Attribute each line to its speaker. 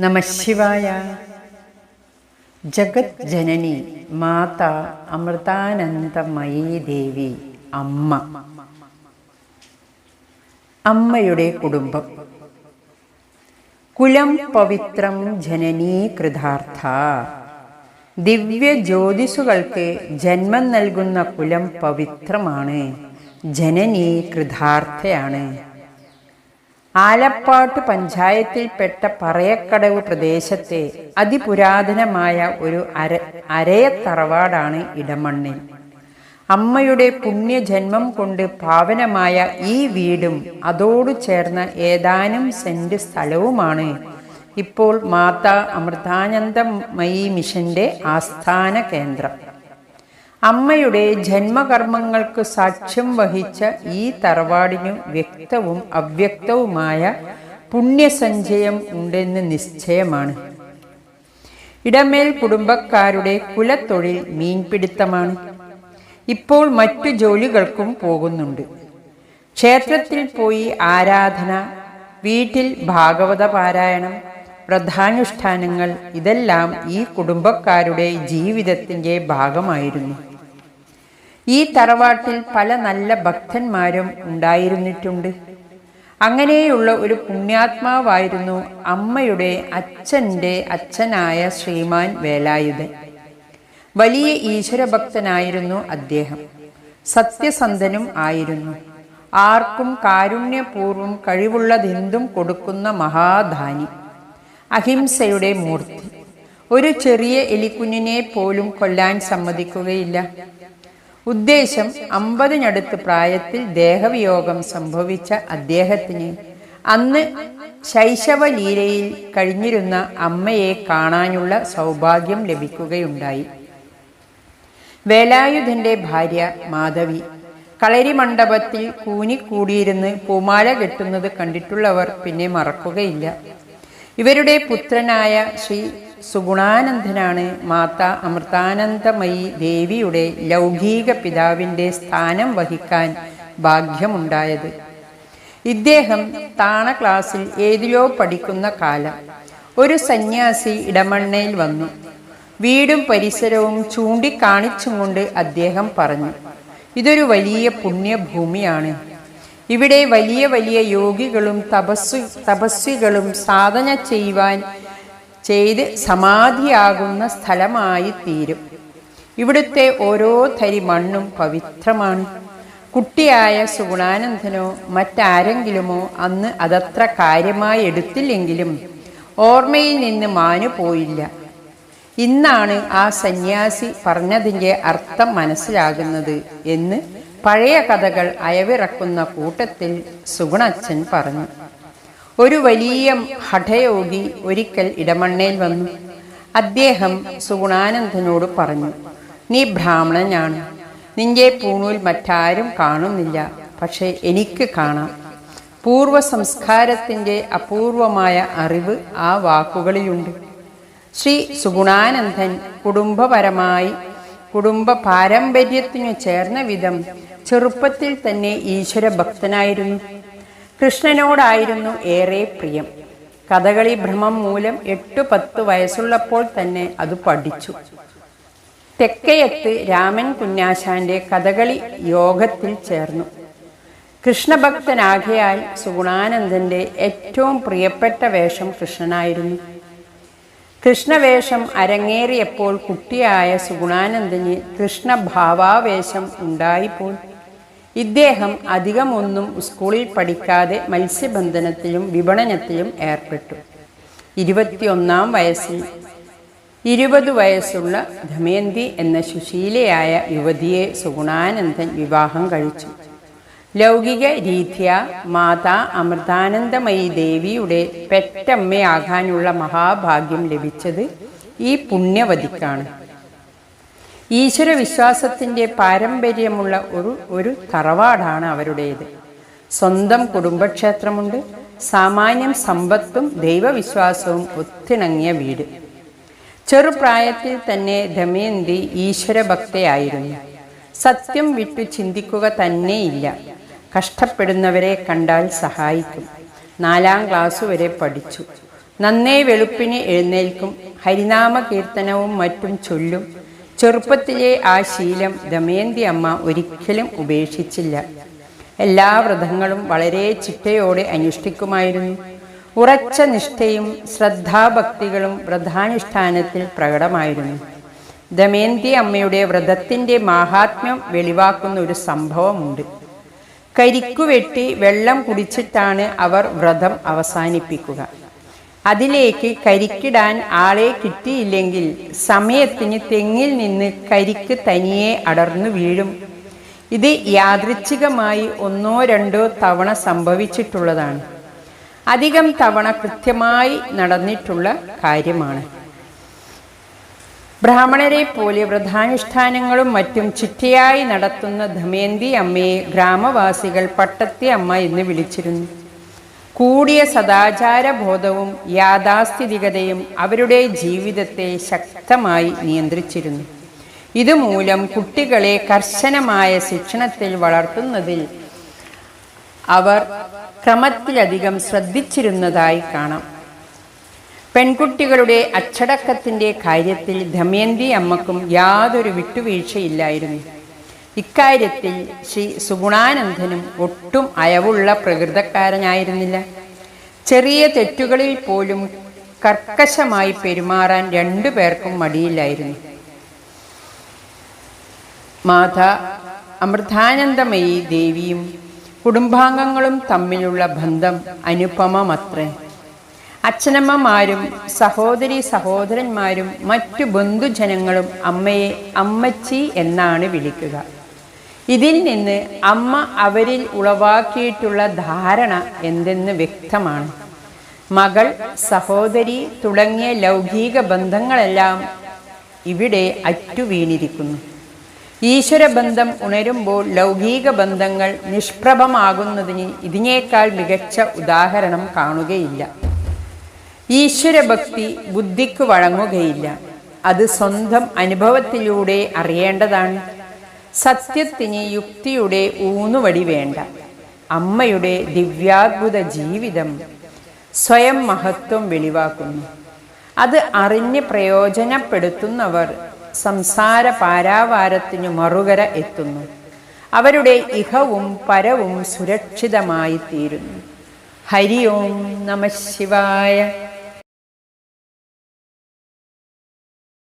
Speaker 1: നമശിവായ ജഗത് ജനനി മാത അമൃതാനന്ദമയീ ദേവി അമ്മ. അമ്മയുടെ കുടുംബം. കുലം പവിത്രം ജനനീ കൃതാർത്ഥ. ദിവ്യ ജ്യോതിസുകൾക്ക് ജന്മം നൽകുന്ന കുലം പവിത്രമാണ്. ജനനീ കൃതാർത്ഥയാണ്. ആലപ്പാട്ട് പഞ്ചായത്തിൽപ്പെട്ട പറയക്കടവ് പ്രദേശത്തെ അതിപുരാതനമായ ഒരു അര അരയത്തറവാടാണ് ഇടമണ്ണിൽ. അമ്മയുടെ പുണ്യജന്മം കൊണ്ട് പാവനമായ ഈ വീടും അതോടു ചേർന്ന ഏതാനും സെന്റ് സ്ഥലവുമാണ്. ഇപ്പോൾ മാതാ അമൃതാനന്ദമയി മിഷന്റെ ആസ്ഥാന കേന്ദ്രം അമ്മയുടെ ജന്മകർമ്മങ്ങൾക്ക് സാക്ഷ്യം വഹിച്ച ഈ തറവാടിനു വ്യക്തവും അവ്യക്തവുമായ പുണ്യസഞ്ചയം ഉണ്ടെന്ന് നിശ്ചയമാണ്. ഇടമേൽ കുടുംബക്കാരുടെ കുലത്തൊഴിൽ മീൻപിടുത്തമാണ്. ഇപ്പോൾ മറ്റു ജോലികൾക്കും പോകുന്നുണ്ട്. ക്ഷേത്രത്തിൽ പോയി ആരാധന വീട്ടിൽ ഭാഗവത പാരായണം വ്രതാനുഷ്ഠാനങ്ങൾ ഇതെല്ലാം ഈ കുടുംബക്കാരുടെ ജീവിതത്തിന്റെ ഭാഗമായിരുന്നു. ഈ തറവാട്ടിൽ പല നല്ല ഭക്തന്മാരും ഉണ്ടായിരുന്നിട്ടുണ്ട്. അങ്ങനെയുള്ള ഒരു പുണ്യാത്മാവായിരുന്നു അമ്മയുടെ അച്ഛന്റെ അച്ഛനായ ശ്രീമാൻ വേലായുധൻ. വലിയ ഈശ്വരഭക്തനായിരുന്നു അദ്ദേഹം. സത്യസന്ധനും ആയിരുന്നു. ആർക്കും കാരുണ്യപൂർവം കഴിവുള്ളതെന്തും കൊടുക്കുന്ന മഹാധാനി. അഹിംസയുടെ മൂർത്തി. ഒരു ചെറിയ എലിക്കുഞ്ഞിനെ പോലും കൊല്ലാൻ സമ്മതിക്കുകയില്ല. ഉദ്ദേശം അമ്പതിനടുത്ത് പ്രായത്തിൽ ദേഹവിയോഗം സംഭവിച്ച അദ്ദേഹത്തിന് അന്ന് ശൈശവലീലയിൽ കഴിഞ്ഞിരുന്ന അമ്മയെ കാണാനുള്ള സൗഭാഗ്യം ലഭിക്കുകയുണ്ടായി. വേലായുധന്റെ ഭാര്യ മാധവി കളരി മണ്ഡപത്തിൽ കൂനിക്കൂടിയിരുന്ന് പൂമാല കെട്ടുന്നത് കണ്ടിട്ടുള്ളവർ പിന്നെ മറക്കുകയില്ല. ഇവരുടെ പുത്രനായ ശ്രീ സുഗുണാനന്ദനാണ് മാതാ അമൃതാനന്ദമയി ദേവിയുടെ ലൗകിക പിതാവിന്റെ സ്ഥാനം വഹിക്കാൻ ഭാഗ്യമുണ്ടായത്. ഇദ്ദേഹം താണ ക്ലാസ്സിൽ ഏതിലോ പഠിക്കുന്ന കാലം ഒരു സന്യാസി ഇടമണ്ണയിൽ വന്നു. വീടും പരിസരവും ചൂണ്ടിക്കാണിച്ചും കൊണ്ട് അദ്ദേഹം പറഞ്ഞു ഇതൊരു വലിയ പുണ്യഭൂമിയാണ്. ഇവിടെ വലിയ വലിയ യോഗികളും തപസ്വി തപസ്വികളും സാധന ചെയ്യുവാൻ ചെയ്ത് സമാധിയാകുന്ന സ്ഥലമായി തീരും. ഇവിടുത്തെ ഓരോ തരി മണ്ണും പവിത്രമാണ്. കുട്ടിയായ സുഗുണാനന്ദനോ മറ്റാരെങ്കിലുമോ അന്ന് അതത്ര കാര്യമായി എടുത്തില്ലെങ്കിലും ഓർമ്മയിൽ നിന്ന് മാനു പോയില്ല. ഇന്നാണ് ആ സന്യാസി പറഞ്ഞതിന്റെ അർത്ഥം മനസ്സിലാകുന്നത് എന്ന് പഴയ കഥകൾ അയവിറക്കുന്ന കൂട്ടത്തിൽ സുഗുണച്ചൻ പറഞ്ഞു. ഒരു വലിയ ഹഠയോഗി ഒരിക്കൽ ഇടമണ്ണയിൽ വന്നു. അദ്ദേഹം സുഗുണാനന്ദനോട് പറഞ്ഞു നീ ബ്രാഹ്മണനാണ്. നിന്റെ പൂണൂൽ മറ്റാരും കാണുന്നില്ല പക്ഷേ എനിക്ക് കാണാം. പൂർവ സംസ്കാരത്തിന്റെ അപൂർവമായ അറിവ് ആ വാക്കുകളിലുണ്ട്. ശ്രീ സുഗുണാനന്ദൻ കുടുംബപരമായി കുടുംബ പാരമ്പര്യത്തിനു ചേർന്ന വിധം ചെറുപ്പത്തിൽ തന്നെ ഈശ്വര ഭക്തനായിരുന്നു കൃഷ്ണനോടായിരുന്നു ഏറെ പ്രിയം. കഥകളി ഭ്രമം മൂലം എട്ടു പത്ത് വയസ്സുള്ളപ്പോൾ തന്നെ അത് പഠിച്ചു. തെക്കയത്ത് രാമൻ കുഞ്ഞാശാന്റെ കഥകളി യോഗത്തിൽ ചേർന്നു. കൃഷ്ണഭക്തനാകയാൽ സുഗുണാനന്ദന്റെ ഏറ്റവും പ്രിയപ്പെട്ട വേഷം കൃഷ്ണനായിരുന്നു. കൃഷ്ണവേഷം അരങ്ങേറിയപ്പോൾ കുട്ടിയായ സുഗുണാനന്ദന് കൃഷ്ണഭാവാവേശം ഉണ്ടായിപ്പോൾ ഇദ്ദേഹം അധികമൊന്നും സ്കൂളിൽ പഠിക്കാതെ മത്സ്യബന്ധനത്തിലും വിപണനത്തിലും ഏർപ്പെട്ടു. ഇരുപത്തിയൊന്നാം വയസ്സിൽ ഇരുപത് വയസ്സുള്ള ധമേന്തി എന്ന സുശീലയായ യുവതിയെ സുഗുണാനന്ദൻ വിവാഹം കഴിച്ചു. ലൗകിക രീതിയ മാതാ അമൃതാനന്ദമയി ദേവിയുടെ പെറ്റമ്മയാകാനുള്ള മഹാഭാഗ്യം ലഭിച്ചത് ഈ പുണ്യവതിക്കാണ്. ഈശ്വര വിശ്വാസത്തിന്റെ പാരമ്പര്യമുള്ള ഒരു ഒരു തറവാടാണ് അവരുടേത്. സ്വന്തം കുടുംബക്ഷേത്രമുണ്ട് സാമാന്യം സമ്പത്തും ദൈവവിശ്വാസവും ഒത്തിണങ്ങിയ വീട്. ചെറുപ്രായത്തിൽ തന്നെ ദമയന്തി ഈശ്വരഭക്തയായിരുന്നു. സത്യം വിട്ടു ചിന്തിക്കുക തന്നെയില്ല. കഷ്ടപ്പെടുന്നവരെ കണ്ടാൽ സഹായിക്കും. നാലാം ക്ലാസ് വരെ പഠിച്ചു. നന്നേ വെളുപ്പിന് എഴുന്നേൽക്കും. ഹരിനാമ കീർത്തനവും മറ്റും ചൊല്ലും. ചെറുപ്പത്തിലെ ആ ശീലം ദമയന്തി അമ്മ ഒരിക്കലും ഉപേക്ഷിച്ചില്ല. എല്ലാ വ്രതങ്ങളും വളരെ ചിട്ടയോടെ അനുഷ്ഠിക്കുമായിരുന്നു. ഉറച്ച നിഷ്ഠയും ശ്രദ്ധാഭക്തികളും വ്രതാനുഷ്ഠാനത്തിൽ പ്രകടമായിരുന്നു. ദമയന്തി അമ്മയുടെ വ്രതത്തിന്റെ മാഹാത്മ്യം വെളിവാക്കുന്ന ഒരു സംഭവമുണ്ട്. കരിക്കുവെട്ടി വെള്ളം കുടിച്ചിട്ടാണ് അവർ വ്രതം അവസാനിപ്പിക്കുക. അതിലേക്ക് കരിക്കിടാൻ ആളെ കിട്ടിയില്ലെങ്കിൽ സമയത്തിന് തെങ്ങിൽ നിന്ന് കരിക്ക് തനിയെ അടർന്നു വീഴും. ഇത് യാദൃച്ഛികമായി ഒന്നോ രണ്ടോ തവണ സംഭവിച്ചിട്ടുള്ളതാണ്. അധികം തവണ കൃത്യമായി നടന്നിട്ടുള്ള കാര്യമാണ്. ബ്രാഹ്മണരെ പോലെ വ്രതാനുഷ്ഠാനങ്ങളും മറ്റും ചിട്ടയായി നടത്തുന്ന ധമേന്തി അമ്മയെ ഗ്രാമവാസികൾ പട്ടത്തി അമ്മ എന്ന് വിളിച്ചിരുന്നു. കൂടിയ സദാചാര സദാചാരബോധവും യാഥാസ്ഥിതികതയും അവരുടെ ജീവിതത്തെ ശക്തമായി നിയന്ത്രിച്ചിരുന്നു. ഇതുമൂലം കുട്ടികളെ കർശനമായ ശിക്ഷണത്തിൽ വളർത്തുന്നതിൽ അവർ ക്രമത്തിലധികം ശ്രദ്ധിച്ചിരുന്നതായി കാണാം. പെൺകുട്ടികളുടെ അച്ചടക്കത്തിന്റെ കാര്യത്തിൽ ധമയന്തി അമ്മക്കും യാതൊരു വിട്ടുവീഴ്ചയില്ലായിരുന്നു. ഇക്കാര്യത്തിൽ ശ്രീ സുഗുണാനന്ദനും ഒട്ടും അയവുള്ള പ്രകൃതക്കാരനായിരുന്നില്ല. ചെറിയ തെറ്റുകളിൽ പോലും കർക്കശമായി പെരുമാറാൻ രണ്ടു പേർക്കും മടിയില്ലായിരുന്നു. മാത അമൃതാനന്ദമയി ദേവിയും കുടുംബാംഗങ്ങളും തമ്മിലുള്ള ബന്ധം അനുപമമത്രേ. അച്ഛനമ്മമാരും സഹോദരി സഹോദരന്മാരും മറ്റു ബന്ധുജനങ്ങളും അമ്മയെ അമ്മച്ചി എന്നാണ് വിളിക്കുക. ഇതിൽ നിന്ന് അമ്മ അവരിൽ ഉളവാക്കിയിട്ടുള്ള ധാരണ എന്തെന്ന് വ്യക്തമാണ്. മകൾ സഹോദരി തുടങ്ങിയ ലൗകിക ബന്ധങ്ങളെല്ലാം ഇവിടെ അറ്റുവീണിരിക്കുന്നു. ഈശ്വരബന്ധം ഉണരുമ്പോൾ ലൗകിക ബന്ധങ്ങൾ നിഷ്പ്രഭമാകുന്നതിന് ഇതിനേക്കാൾ മികച്ച ഉദാഹരണം കാണുകയില്ല. ഈശ്വരഭക്തി ബുദ്ധിക്ക് വഴങ്ങുകയില്ല. അത് സ്വന്തം അനുഭവത്തിലൂടെ അറിയേണ്ടതാണ്. സത്യത്തിന് യുക്തിയുടെ ഊന്നുവടി വേണ്ട. അമ്മയുടെ ദിവ്യാത്ഭുത ജീവിതം സ്വയം മഹത്വം വെളിവാക്കുന്നു. അത് അറിഞ്ഞ് പ്രയോജനപ്പെടുത്തുന്നവർ സംസാര പാരാവാരത്തിനു മറുകര എത്തുന്നു. അവരുടെ ഇഹവും പരവും സുരക്ഷിതമായി തീരുന്നു ഹരി ഓം നമ ശിവായ.